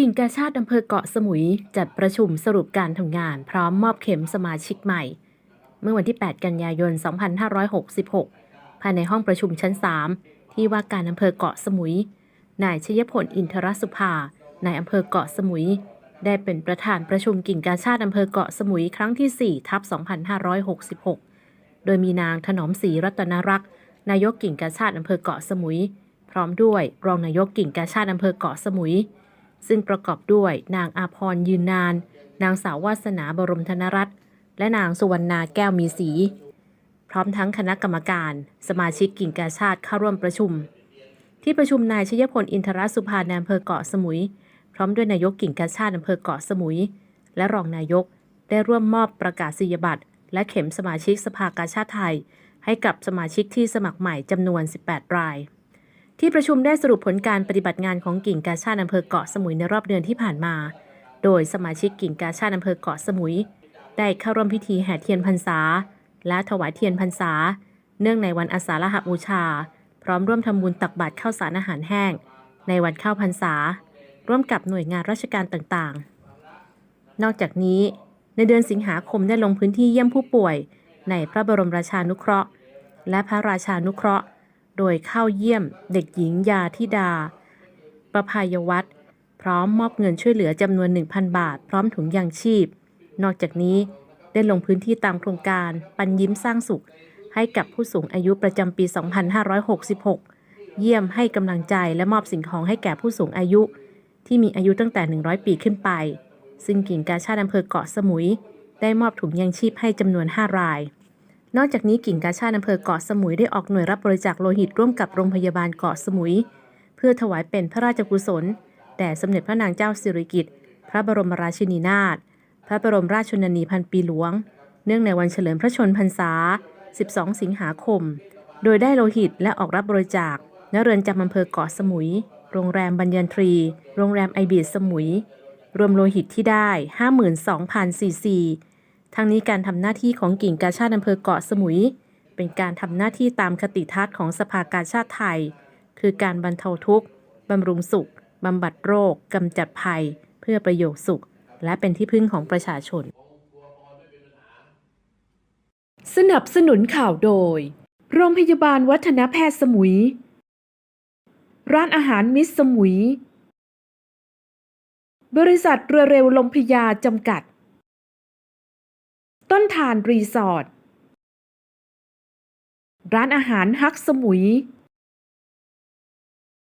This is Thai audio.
กิ่งกาชาติอำเภอเกาะสมุย จัดประชุมสรุปการทำงาน พร้อมมอบเข็มสมาชิกใหม่ เมื่อวันที่ 8 กันยายน 2566 ภายในห้องประชุมชั้น 3 ที่ว่าการอำเภอเกาะสมุย นายชยพลอินทรสุภานายอำเภอเกาะสมุย ได้เป็นประธานประชุมกิ่งกาชาติอำเภอเกาะสมุยครั้งที่4ทับ2566 โดยมีนางถนอมศรีรัตนรักษ์นายกกิ่งกาชาติอำเภอเกาะสมุย พร้อมด้วยรองนายกกิ่งกาชาติอำเภอเกาะสมุย ซึ่งประกอบด้วยนางอาพรยืนนาน นางสาววาสนาบรมธนรัตน์และนางสุวรรณาแก้วมีศรีพร้อมทั้งคณะกรรมการ สมาชิกกิ่งกาชาติเข้าร่วมประชุม ที่ประชุมนายชยพลอินทรสุภานอำเภอเกาะสมุย พร้อมด้วยนายกกิ่งกาชาติอำเภอเกาะสมุย และรองนายกได้ร่วมมอบประกาศนียบัตรและเข็มสมาชิกสภากาชาติไทย ให้กับสมาชิกที่สมัครใหม่จำนวน 18 ราย ที่ประชุมได้สรุปผลการปฏิบัติงานของกิ่งกาชาติอำเภอเกาะสมุยในรอบเดือนที่ผ่านมา โดยสมาชิกกิ่งกาชาติอำเภอเกาะสมุย ได้เข้าร่วมพิธีแห่เทียนพรรษา และถวายเทียนพรรษา เนื่องในวันอาสาฬหบูชา พร้อมร่วมทำบุญตักบาตรข้าวสารอาหารแห้ง ในวันเข้าพรรษา ร่วมกับหน่วยงานราชการต่างๆ นอกจากนี้ ในเดือนสิงหาคมได้ลงพื้นที่เยี่ยมผู้ป่วย ในพระบรมราชานุเคราะห์ และพระราชานุเคราะห์ โดยเข้าเยี่ยมเด็กหญิงยาธิดา ประภายวัตรพร้อมมอบเงินช่วยเหลือจำนวน 1,000 บาท พร้อมถุงยางชีพ นอกจากนี้ได้ลงพื้นที่ตามโครงการปันยิ้มสร้างสุข ให้กับผู้สูงอายุประจำปี 2566 เยี่ยมให้กำลังใจและมอบสิ่งของให้แก่ผู้สูงอายุ ที่มีอายุตั้งแต่ 100 ปีขึ้นไป ซึ่งกิ่งกาชาติอำเภอเกาะสมุย ได้มอบถุงยางชีพให้จำนวน 5 ราย นอกจากนี้กิ่งกาชาติอำเภอเกาะสมุยได้ออกหน่วยรับบริจาคโลหิตร่วมกับโรงพยาบาลเกาะสมุย เพื่อถวายเป็นพระราชกุศล แด่สมเด็จพระนางเจ้าสิริกิติ์พระบรมราชินีนาถพระบรมราชชนนีพันปีหลวง เนื่องในวันเฉลิมพระชนมพรรษา 12 สิงหาคม โดยได้โลหิตและออกรับบริจาคณเรือนจำอำเภอเกาะสมุย โรงแรมบัญญันทรี โรงแรมไอบีดสมุย รวมโลหิตที่ได้ 52,000ซีซี ทั้งนี้การทำหน้าที่ของกิ่งกาชาติอำเภอเกาะสมุย เป็นการทำหน้าที่ตามคติทัศน์ของสภากาชาติไทย คือการบรรเทาทุกข์บำรุงสุขบำบัดโรคกำจัดภัย เพื่อประโยชน์สุข และเป็นที่พึ่งของประชาชน สนับสนุนข่าวโดย โรงพยาบาลวัฒนแพทย์สมุย ร้านอาหารมิสสมุย บริษัทเรือเร็วลมพยาจำกัด ต้นทานรีสอร์ท ร้านอาหารฮักสมุย